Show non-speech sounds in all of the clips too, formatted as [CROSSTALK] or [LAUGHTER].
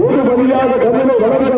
ஒரு பதிலாக கண்ணனை வளர்ந்த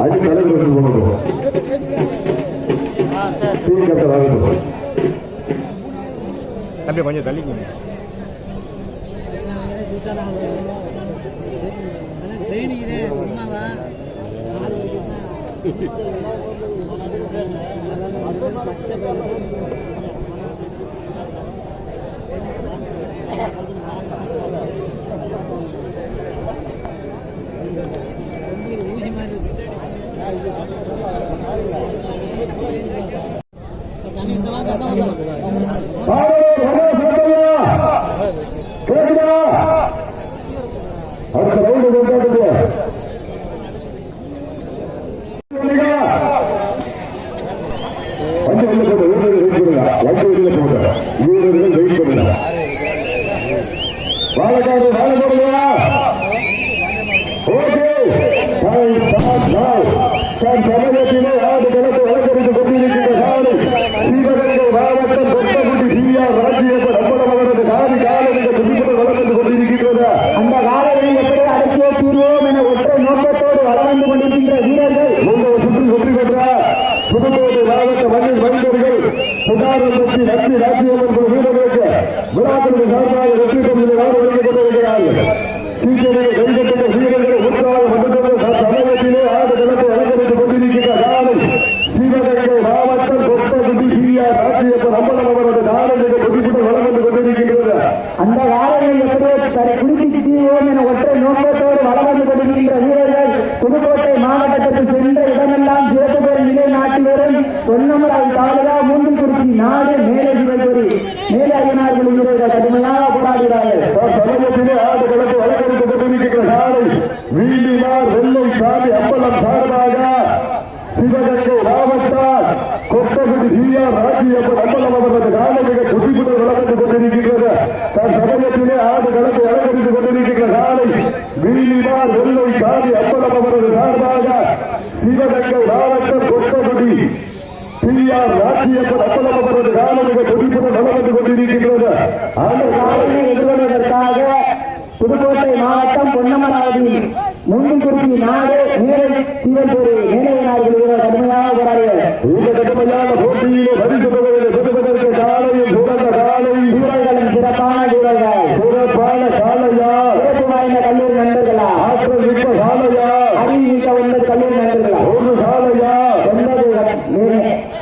அது தலைவர் தீக்கத்தை வாங்கணும் தம்பி கொஞ்சம் தள்ளிக்கோங்க. இதே [LAUGHS] தண்ணி இந்த வாங்க அந்த வாங்க பாடலே ஹலோ சத்தமா கேக்குதா அடுத்த ரவுண்டு கொண்டாடுங்க வண்டி வெளில போட்டு வீரர்கள் வெயிட் பண்ணுங்க வண்டி வெளில போட்டு வீரர்கள் வெயிட் பண்ணுங்க வாழக்காடு வாழ போடுங்களா ஓகே டைம் ஸ்டார்ட் நவ் தன் சமயத்திலே ஆடு கிழக்கு வழக்கறிந்து கொண்டிருக்கின்ற சாலை சிவகங்கை மாவட்டம் கொட்டகுடி சிவிஆர் ராஜ்யப்ப ரப்படம் அவரது காதி காலனிக துடிப்புடன் வளர்ந்து அந்த காலையை எப்படி தீர்வோம் என ஒற்றை நோக்கத்தோடு வளர்ந்து கொண்டிருக்கின்ற வீரர்கள். உங்கள் சுற்றி வெற்றி பெற்றார் புதுக்கோட்டை மாவட்ட மண்ணில் மைந்தர்கள் புகாரம் பற்றி லட்சி ராஜ்யம்மன் குழு வீரர்களுக்கு விழாக்களுக்கு சார்பாக வெற்றி பெற்று நாடு வழங்கிக் கொண்டிருக்கிறார்கள் சீக்கிரம் கைகட்டுள்ள வீரர்களை உற்சாக மண்டல சமயத்திலே ஆடு களத்தை அலங்கரித்துக் கொண்டிருக்கின்ற காலை சிவகங்கை மாவட்டம் கொட்டகுடி சிஆர் ராஜ்யப்பன் அம்பலம் அவரது நாடக கொதிப்புடன் வளம் வந்து கொண்டிருக்கின்றது அந்த காலையை எப்படி தரை குடித்து தீர்வோம் என ஒற்றை நோக்கத்தோடு வளம் வந்து கொண்டிருக்கின்ற வீரர்கள் புதுக்கோட்டை மாவட்டத்திற்கு சென்ற இடமெல்லாம் சிறப்பு பெறும் நிலை நாட்டி வரும் பொன்னமராய் தாலுகா மூன்றுக்குறிச்சி நாடு மேலே சிவபுரி மேலே ஐயனார்கள் கடுமையாக போராடுகிறார்கள் சமயத்திலே ஆடு களத்தை அலங்கரித்துக் கொண்டிருக்கின்ற காலை வீதிமார் வெள்ளை சாமி அம்பலம் சார்பாக சிவகங்கை மாவட்டம் கொட்டகுடி ஜிஆர் ராஜ்யப்பன் அம்பலம் அவரது காலை மிக துடிப்புடன் வளர்ந்து கொண்டிருக்கின்றது தன் சமயத்திலே ஆடு களத்தை அலங்கரித்துக் கொண்டிருக்கின்ற காலை வீதிமார் வெள்ளை சாமி அம்பலம் அவரது சார்பாக சிவகங்கை மாவட்டம் கொட்டகுடி பிஆர் ராஜ்யப்பன் அம்பலம் அவரது காலை மிக துடிப்புடன் வளர்ந்து கொண்டிருக்கின்றது. அந்த காலையை எதிர்கொள்வதற்காக புதுக்கோட்டை மாவட்டம் பொன்னமராவதி முன்னுக்குறிச்சி நாடு மேலே சிவபுரி மேலே கடுமையாக போராடுகிறார்கள் இந்த கடுமையான போட்டியிலே பரிசு தொகையிலே பெறுவதற்கு காலையும் சிறந்த காலை வீரர்களும் சிறப்பான வீரர்கள் சிறப்பான காலையா சிறப்பு வாய்ந்த கல்லூரி நண்பர்களா ஆற்றல் மிக்க காலையா அறிவு மிக்க ஒன்பது கல்லூரி நண்பர்களா ஒரு காலையா ஒன்பது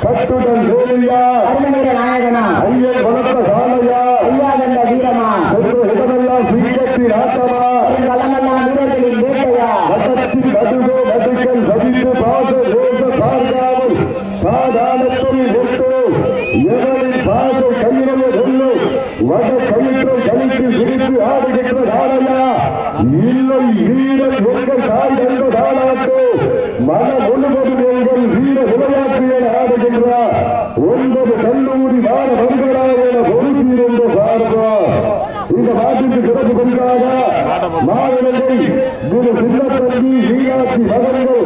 கட்டுடன் வேலியா அருமநீர நாயகனா ஐயன் வளர்த்த காலையா ஐயா கண்ட வீரமா சென்ற இடமெல்லாம் சிங்கத்தின் ஆட்டமா களமெல்லாம் வீரர்களின் வேட்டையா வட்டத்தில் நடுவே நடுக்கல் பதித்து பாச ரோச பார்க்காமல் சாதாரணத்தில் ஒட்டு எவரின் பாச கையிலே வெல்லு வட கயிற்றை கழித்து விரித்து ஆடுகின்ற தாரையா இல்லை வீரன் எங்கள் தாய் என்ற தாளாட்டு மன முழுவதும் எங்கள் வீர விளையாட்டு என ஆடுகின்றார் ஒன்பது கல்லூரி மாணவர்களா என பொறுப்பீர் என்ற சார்பா இந்த நாட்டிற்கு சிறப்பு கொண்டாக மாநிலத்தை திரு சின்னத்தம்பி மீனாட்சி மகன்கள்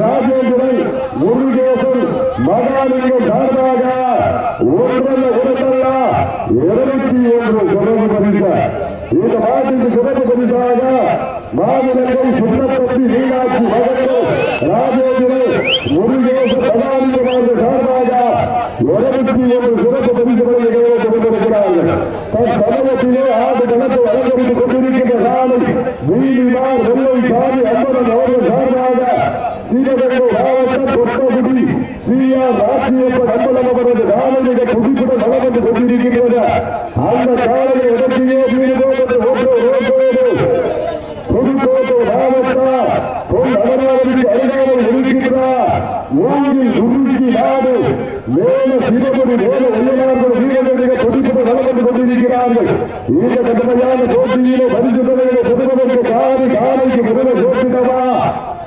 ராஜேந்திரன் முருகேசன் மகாலிங்கம் சார்பாக ஒன்றல்ல ஒன்றல்ல இருநூத்தி ஒன்று சிறப்பு பரிசு. இந்த நாட்டிற்கு சிறப்பு பரிசாக மாநிலங்கள் சின்னத்தம்பி மீனாட்சி மகன்கள் ராஜேந்திரன் முருகேசன் மகாலிங்கம் அவர்கள் சார்பாக இருநூத்தி ஒன்று சிறப்பு பரிசுகளை கொண்டிருக்கிறார்கள் தன் சமூகத்திலே ஆடு கணக்கு வழங்கப்பட்டுக் கொண்டிருக்கின்ற நாளை வீதிமார் வெள்ளை சாமி அம்பலம் அவர்கள் சார்பாக சிவகங்கை மாவட்டம் கொட்டகுடி பிஆர் ராஜ்யப்பன் அம்பலம் அவரது நாளை மிக துடிப்புடன் வளம் வந்து அந்த காலையை இடத்திலே வீடு போகிறது ஒன்று ரோட்டோடு புதுக்கோட்டை மாவட்டம் பொன் அமராவதிக்கு அருகாமல் இருக்கின்ற மூங்கில் குறிச்சி நாடு. மேல சிவ தேவடி வேலை உள்ளவர்கள் வீரர்களுடைய கொடிப்பட வளர்ந்து கொண்டிருக்கிறார்கள். இந்த கடுமையான போட்டியிலே பரிசுகளை பெறுவதற்கு காரி காலைக்கு முதல சேர்த்திடவா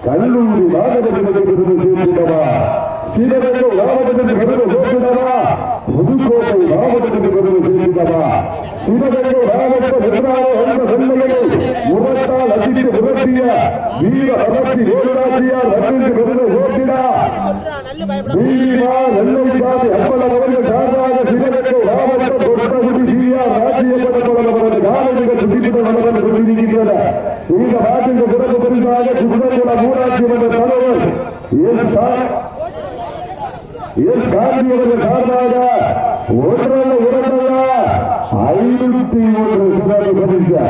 கல்லூரி மாணவர்களுக்கு பெருமை சேர்த்திடவா சிவகங்கை மாவட்டத்திற்கு பெருமை சேர்த்திடவா புதுக்கோட்டை மாவட்டத்திற்கு பெருமை சேர்த்திடவா சிவகங்கை மாவட்ட நிர்வாக என்ற வெள்ளையை முகத்தால் அசித்து புரட்டிய வீர அமர்த்தி வேலுராட்சியார் நன்றிக்கு பெருமை சேர்த்திடா. நீதிமா நெல்லைக்காதி அப்பளம் அவர்கள் சார்பாக சிவகங்கை மாவட்டம் கொட்டகுடி சிஆர் ராஜ்யப்படம் அவர்கள் காலையில் துடிப்புட நடந்து கொண்டிருக்கின்றனர் இந்த நாட்டிற்கு பிறகு பெரிதாக குற்றங்குளம் ஊராட்சி மன்ற தலைவர் எஸ் சா- எஸ் சாந்தி அவர்கள் சார்பாக ஒன்றல்ல இரண்டல்ல ஐநூத்தி ஒன்று சிறப்பு பரிசு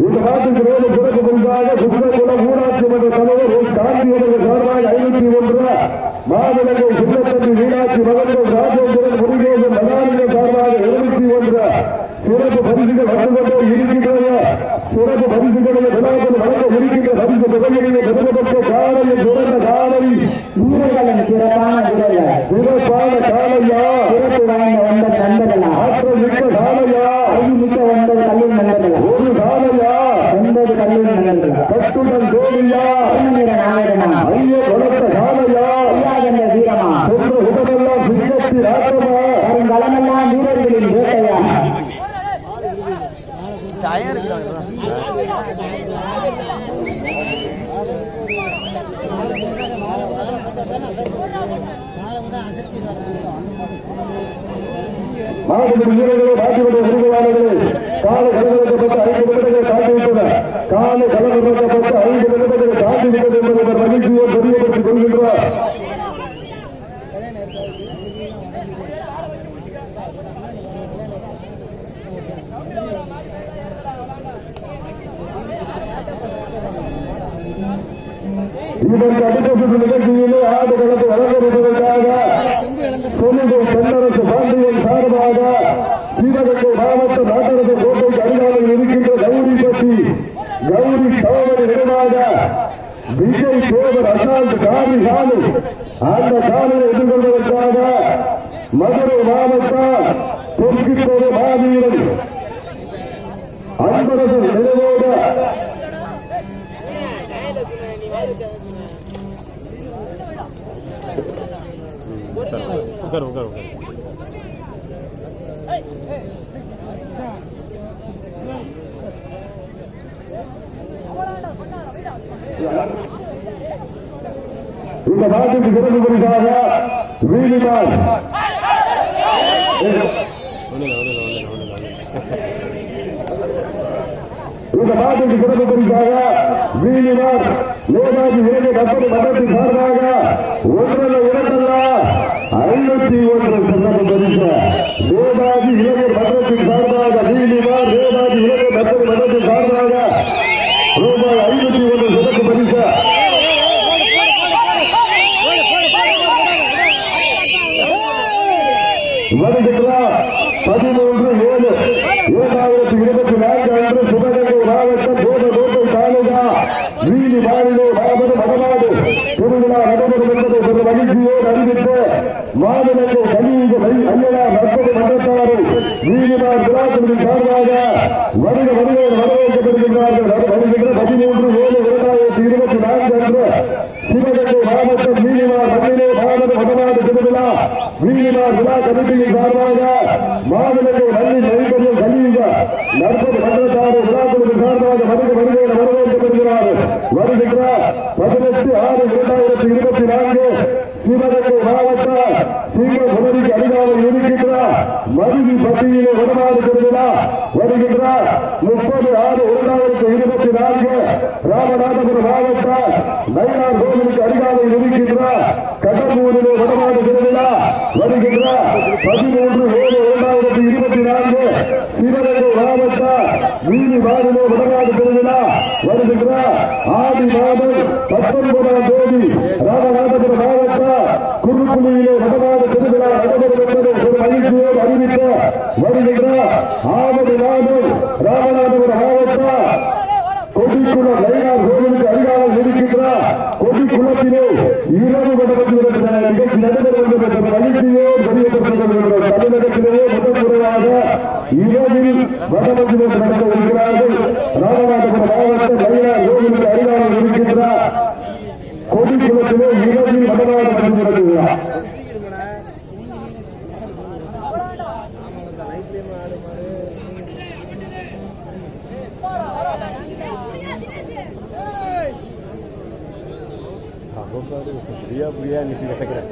இந்த நாட்டுக்கு வேறு சிறப்பு பரிசாக குற்றங்குளம் ஊராட்சி மன்ற தலைவர் எஸ் சாந்தி அவர்கள் சார்பாக ஐநூத்தி ஒன்று மாநிலங்கள் சின்னத்தம்பி மீனாட்சி மகன்கள் ராஜேந்திரன் முருகேசன் மகாலிங்க சார்பாக எழுபத்தி ஒன்று சிறப்பு பரிசுகள் வந்து கொண்டே இருக்கின்றன சிறப்பு பரிசுகளை விழாக்கள் வழங்க இருக்கின்ற பரிசு தொகையிலே பெருமப்பட்ட காலையில் சிறந்த காலை வீரர்களின் சிறப்பான வீரர்கள் சிறப்பான காலையா? சிறப்பு வாய்ந்த ஒன்பது நண்பர்களா ஆற்றல் மிக்க காலையா மிக்க ஒன்பது கல்லூரி நண்பர்களா ஒரு காலையா ஒன்பது கல்லூரி நண்பர்களா கட்டுடன் கோழியா நிற நாயகனா ஐய கொலத்த காலையா ஐயாகண்ட வீரமா சென்ற உடமெல்லாம் சிங்கத்தி ராட்டமா வருங்காலமெல்லாம் வீரர்களின் வேட்டையா நாளை தான் அசத்திடுவாங்க மாவட்டத்தின் வீரர்களே மாற்றிவிட்ட விருதுவாளர்களே காலை கலந்துரைக்கப்பட்ட ஐந்து நிமிடங்கள் தாண்டிவிட்டன காலை கலந்துரைக்கப்பட்ட ஐந்து நிமிடங்கள் தாண்டிவிட்டது என்பதை ஒரு மகிழ்ச்சியை தெரியப்படுத்திக் கொள்கின்றார். இதற்கு அடுத்த சுற்று நிகழ்ச்சியிலே ஆடு களத்தை வழங்கப்படுவதற்காக கொம்பு தென்னரசு பாண்டியன் சார்பாக சிவகங்கை மாவட்ட நாட்டரசு கோட்டைக்கு அருகாமையில் இருக்கின்ற கௌரி பற்றி கௌரி தவமணி நினைவாக விஜய் தேவர் அசாந்த் காரி காலு அந்த காலையை எதிர்கொள்வதற்காக மதுரை மாவட்டம் தெற்கு தெரு மாவீரன் அன்பரசு நிறைவோட Thank you. உட்கார் உட்கார் இந்த நாட்டுக்கு சிறப்பு பரிசாக வீதிமான் இந்த நாட்டுக்கு சிறப்பு பரிசாக வீணிவார் நேதாஜி இளைஞர் கற்பனை மன்றத்தின் சார்பாக ஒன்றல்ல இரண்டல்ல. ஐநூத்தி ஒன்று சிறப்பு பரிசு வேதாதி இளைஞர் மன்றத்தின் சார்பாக நீதிமார் வேதாதி இளைஞர் கற்பனை மன்றத்தின் சார்பாக ரூபாய் ஐநூத்தி ஒன்று சிறப்பு பரிசு வருகின்ற பதிமூன்று ஏழு இரண்டாயிரத்தி இருபத்தி நான்கு அன்று சிவகங்கை மாவட்டம் போதகோட்டை தாலுகா வீதி மாநில மாவட்ட மகநாடு திருவிழா நடைபெறும் என்பதை ஒரு மகிழ்ச்சியோடு அறிவித்து மாநிலங்கள் கலியுக ஐயனா நற்பது மன்றத்தாரை வீதிமார் விழாக்குழுவின் சார்பாக வருக வருகையில் வரவேற்கப்படுகின்றார்கள். வருகின்ற பதிமூன்று ஏழு இரண்டாயிரத்தி இருபத்தி நான்கு அன்று சிவகங்கை மாவட்டம் வீதிமார் மண்ணிலே மாவட்ட மகநாடு திருவிழா வீதிமார் விழா கமிட்டியின் சார்பாக மாநிலங்கள் வள்ளி நைபரியம் கலியுக நற்பது மன்றத்தாரை விழாக்குழுவின் சார்பாக வருக வருகையில் வரவேற்கப்படுகிறார்கள். வருகின்ற பதினெட்டு ஆறு இரண்டாயிரத்தி இருபத்தி நான்கு சிவகங்கை மாவட்ட பட்டியலே திருவிழா வருகின்ற முப்பது ஆறு இரண்டாயிரத்தி இருபத்தி நான்கு ராமநாதபுரம் மாவட்டம் நயினார் கோவிலுக்கு அருகாமையில் இருக்கின்ற கடம்பூரிலே வடமாடு திருவிழா வருகின்ற பதிமூன்று ஏழு இரண்டாயிரத்தி இருபத்தி நான்கு சிவகங்கை மாவட்டம் வீதி மாநில வடநாடு திருவிழா வருகின்ற ஆதி மாதம் பத்தொன்பதாம் தேதி ராமநாதபுரம் மாவட்டம் குறுக்குழியிலே வடநாடு திருவிழா நடைபெறும் என்பது ஒரு மகிழ்ச்சியோடு வருகின்ற ஆவடி மாதம் ராமநாதபுரம் மாவட்ட கொடிக்குளம் லைனார் கோவிலுக்கு அருகாமல் இருக்கின்ற கொடிக்குளத்திலே இரவு மண்டபத்தில் நிகழ்ச்சி நடைபெறுகின்ற மகிழ்ச்சியோ தெரியப்படுத்துகின்ற தமிழகத்திலேயே முதல் முறையாக இரவில் வடமஞ்சில் நடத்த இருக்கிறார்கள் ராமநாதபுரம் மாவட்ட மயிலார் கோவிலுக்கு அருகாமல் இருக்கின்ற கொடிக்குளத்திலே இரவில் வடநாடு மஞ்சள் நடத்துகிறார் பிரியா பிரியா நிக்கி கிடக்குறேன்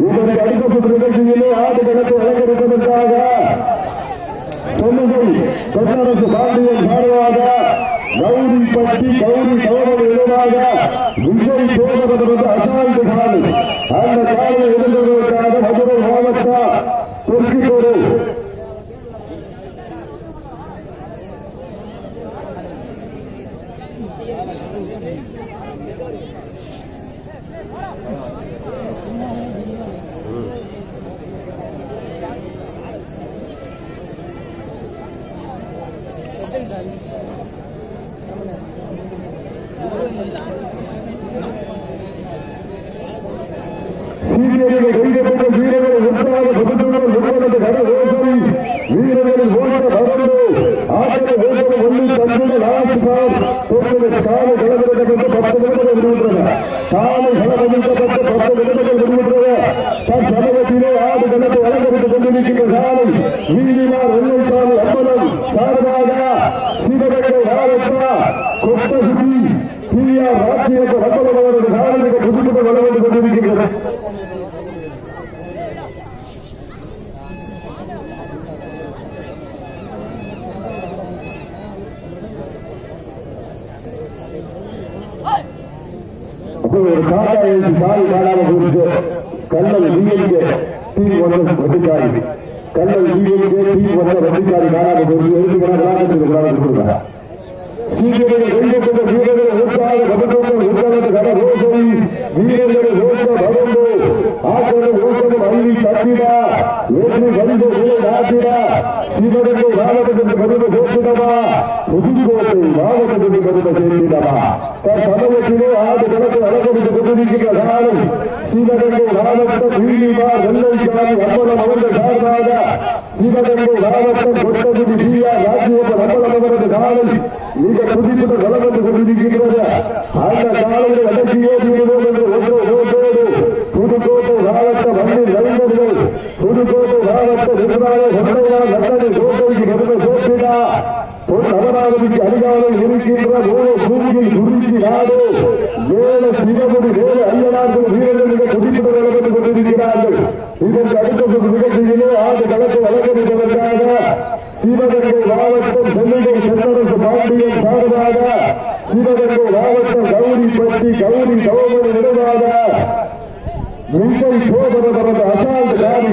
இதற்கு அடுத்த நிகழ்ச்சியிலே ஆடு கணக்கு வழங்கியிருப்பதற்காக சொல்லுங்கள் பாண்டியன் சார்பாக கௌரி பட்டி கௌரி கௌரவ இடைவாக விஜய் சோதரது அசால்ட் காலை அந்த காலையை இருந்ததற்காக மதுரை மாவட்ட தெற்கு தெரு சீரியர்களை கைதப்பட்ட வீரர்களை உற்சாக சுற்றுச்சூழல் முன்னெடுத்து கட ரோசரி வீரர்களில் ஓட்ட பறந்து ஆட்டத்தை ஓட்ட ஒல்லி தந்தை நாசிபார் சாலை களமிடப்பட்டு பத்து நிமிடங்கள் விடுவிட்டன சாலை களமிடப்பட்டு பத்து நிமிடங்கள் விடுவிட்டன சமூகத்திலே ஆடு கணக்கு அலங்கரித்துக் கொண்டிருக்கின்ற சாலை வீதிமார் வெள்ளைசாலை அம்பலம் சார்பாக சிவகங்கை மாவட்ட கொட்டகுடி பிஆர் ராஜ்யத்தை அம்பலம் அவரது சாலை புதுப்பிட்டு வளர்ந்து கொண்டிருக்கின்றன அப்போ ஒரு காக்கா எழுச்சி சாரி காணாம போயிடுச்சு கல்லல் டிஎம்கே டீ ஒன்று வட்டிக்காரி கல்லல் டிஎம்கே டீ ஒன்று வட்டிக்காரி காணாம போயிடுச்சு எழுதி கணக்கு கொடுக்குறாங்க சீக்கிரம் ரெண்டு கொண்ட வீரர்களை ஊட்டாக கபட்டோட்டம் உட்கார்ந்து கட ரோசரி வீரர்களை ஓட்ட பரந்து ஆக்கணும் ஊக்கணும் அள்ளி தட்டிடா ஏற்றி வந்து நிலை மாவட்டத்திற்கு பதிவு புதுக்கோட்டை மாவட்டத்திற்கு பதிவு தற்சமயத்திலே ஆண்டு கணக்கு அலங்கரித்துக் கொண்டிருக்கின்ற காலம் சிவகங்கை மாவட்ட பீலிமார் வெள்ளைச்சாமி அம்பலம் அவர்கள் சார்பாக சிவகங்கை மாவட்டம் கொட்டகுடி பிஆர் ராஜ்யப்பன் அம்பலம் அவரது காலம் மிக புதுப்பிட்டு வளர்ந்து கொண்டிருக்கின்றது. அந்த காலையில் அடக்கியே தீருவோம் என்று ஒன்று ஓட்டோடு புதுக்கோட்டை மாவட்ட மண்ணில் நண்பர்கள் புதுக்கோட்டை மாவட்ட நிர்வாக சந்தையார் நட்டனை கோட்டைக்கு பெருமை சேர்த்திடா பொன் அதிகாரம் இருக்கின்ற மூல பூமியில் குறிச்சி நாடு. வேல சிவமுடி வேல ஐயனார்கள் வீரர்கள் மிக துடிப்புடன் வளர்ந்து கொண்டிருக்கிறார்கள். இதற்கு அடுத்த நிகழ்ச்சியிலே ஆண்டு களத்தை வழங்கப்படுவதற்காக சிவகங்கை மாவட்டம் சென்னை தென்னரசு பாண்டியன் சார்பாக சிவகங்கை மாவட்டம் கௌரிப்பட்டி கௌரி சோமனி நினைவாக மின்கை சோதனை அசால்ட் காலி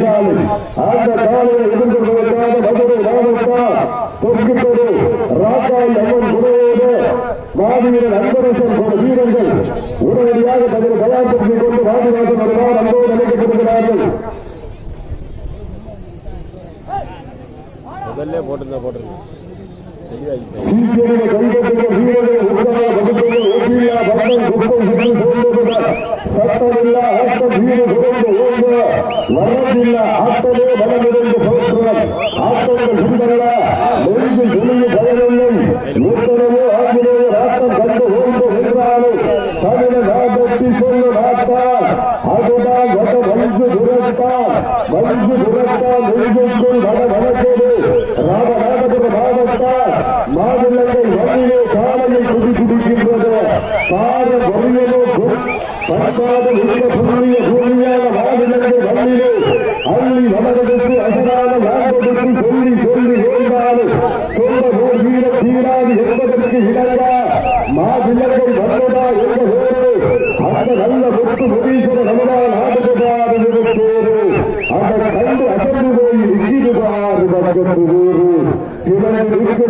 அந்த காலையை எதிர்கொள்வதற்காக மதுரை மாவட்டம் தெற்கு தெரு ராக்காய் அம்மன் துணையோடு மாவீரன் அன்பரசன் போன்ற வீரர்கள் உடனடியாக தங்கள் கலாச்சாரத்தை கொண்டு வாதிவாசம் வருவார் அன்போடு அழைக்கப்படுகிறார்கள் முதல்ல போட்டிருந்தா போட்டிருந்தேன் ಸತ್ತರಿಲ್ಲ ಹತ್ತ ಭೀರು ಹೊರಟು ಹೋಗುವ ವರದಿಲ್ಲ ಹತ್ತಲೇ ಬಲವಿರೊಂದು ಸಂಸ್ಕೃತ ಹತ್ತೊಂದು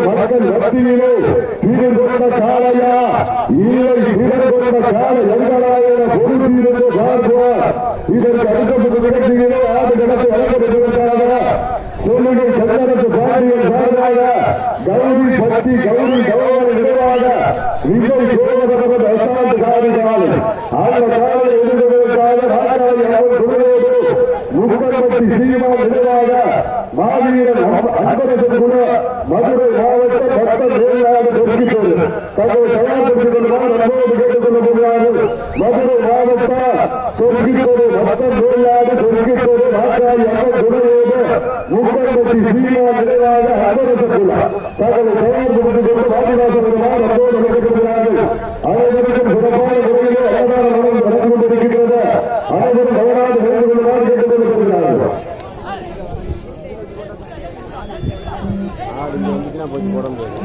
மக்கள் மத்தியிலே திரு கொண்ட காளையா இல்லை திறன் கொண்ட கால எங்களாயிர பொறுப்பிலிருந்து பார்ப்போம் இதற்கு அடுக்கப்பட்டு கிடக்கிறீர்களோ ஆண்டு கிடத்து வழங்கப்பட்டிருக்கிறாரா சொல்லுங்க சந்தனத்து பாண்டியன் சார்பாக கௌரி பக்தி கௌரி கௌரவ நினைவாக விஜய் அசாந்து காரி அந்த காலை முக்கம்பட்டி நிறைவாக நினைவாக மாவீரன் அன்பரசன் குழு மதுரை மாவட்ட மொத்த மேலாளர் பொறுப்பித்தது தங்களை தயார்படுத்திக் கொள்வார் நம்மோடு கேட்டுக் கொள்ள முடியாது மதுரை மாவட்ட பொறுப்பித்தது மொத்த மேலாளர் பொறுப்பித்தது வாக்காளி அம்மன் குழுவோடு முப்பத்தி சீமா நிறைவாக அன்பரசன் குழு தங்களை தயார்படுத்திக் கொண்டு வாதிவாசன் வருமாறு கேட்டுக் கேட்டுக்கொள்கிறார்கள் அனைவருக்கும் சிறப்பாக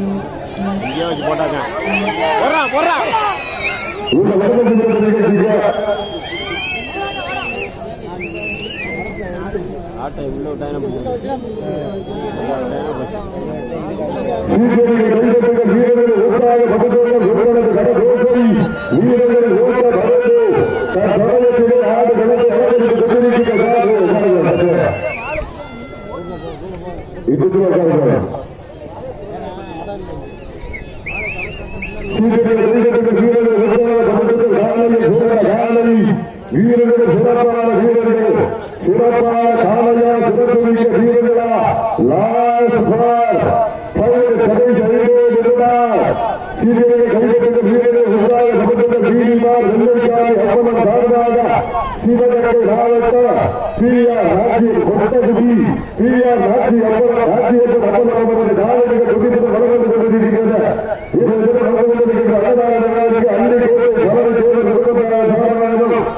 இங்கே வச்சு போட்டாங்க போடுறான் போடுறான் இந்த வருடத்திற்கு ஆட்டை உள்ள விட்டாங்க போச்சு சீக்கிரம் கைதட்டுங்க வீரர்கள் ஊட்டாக பகுதிகள் உங்களது கடகோசை வீரர்கள் ஊட்ட பரந்து தன் சமயத்திலே ஆடு கணக்கு அலங்கரித்து கொண்டிருக்கின்ற இது உட்காருங்க சீக்கிரம் கைதட்டுங்க வீரர்கள் ஊட்டாக பகுதிகள் காலையில் சிறந்த காலை வீரர்கள் சிறப்பான வீரர்கள் சிறப்பான காலையா சிறப்பு மிக்க வீரர்களா லாஸ்ட் பார் பயிர் சதை சரிந்தே இருந்தார் சீரியர்கள் வீரர்கள் உருவாக சமத்துள்ள வீரிமார் வெள்ளச்சாமி அப்பமன் சார்பாக சிவகங்கை மாவட்ட பிரியார் ராஜ்ய கொட்டகுடி பிரியார் ராஜ்ய அப்பமன் நாச்சியப்பன் அப்பமன் அவரது காலடிகள் குடித்து வளர்ந்து கொண்டிருக்கிறது நடந்து கொண்டிருக்கின்ற அள்ளி கோட்டை குடும்பத்தார் சார்பாகவும்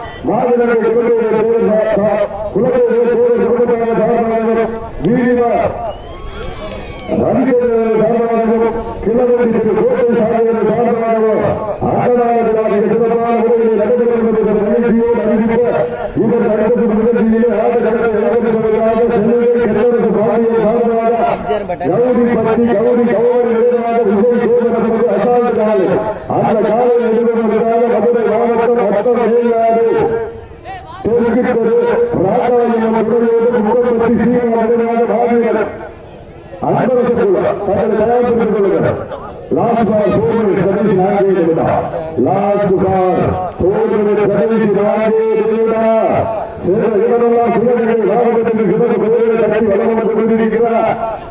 குலத்தை ಹೋಗ್ತಿರೋದನ್ನ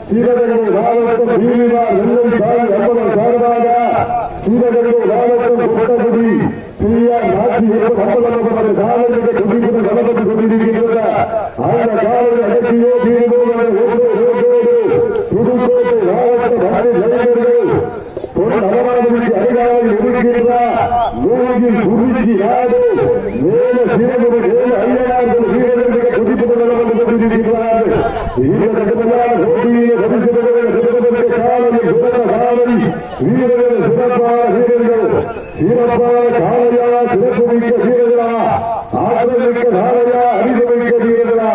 சிவகங்கை மாவட்டம் பீலிமார் வெள்ளை சாமி அம்பலம் சார்பாக சிவகங்கை மாவட்டம் கொட்டகுடி பிரியார் நாச்சி எப்ப அம்பலம் காலையில் கொண்டிருக்கிற வளப்பட்டு கொண்டிருக்கின்றன. அந்த காலையில் அடக்கியோ தீர்வோ என்ற புதுக்கோட்டை மாவட்ட மத்திய இளைஞர்கள் பொன் நலவாதிக்கு அருகாமையில் இருக்கின்ற மூங்கில் குறிச்சி நாடு மேல சிறப்பு ஐயனார்கள் வீரர்கள் கொண்டிருக்கிறார்கள் இந்த கடுமையான போட்டியிலே பரிசுகளுடைய சிறப்பிற்கு காலையில் சிறந்த காலை வீரர்கள் சிறப்பான வீரர்கள் சிறப்பான காலையா சிறப்பு மிக்க வீரர்களா ஆற்றல் மிக்க காலையா அறிவு மிக்க வீரர்களா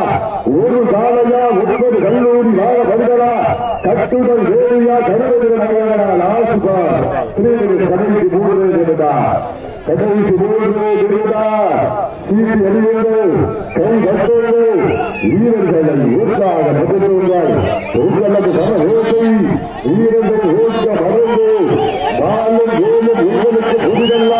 ஒரு காலையா ஒன்பது கல்லூரி வாழ வருகளா கட்டுடல் வேலையா கருவதிரா லாஸ்ட் பார் கடைசி மூன்று நிமிடா கடைசி மூன்று நிமிடா சீட்டி அணியோடு கை கட்டோடு வீரர்களை உற்சாக பதிலுங்கள் உங்களது மன ஓசை வீரர்கள் ஓட்ட மறந்து வாழும் வேலும் உங்களுக்கு புதிதல்ல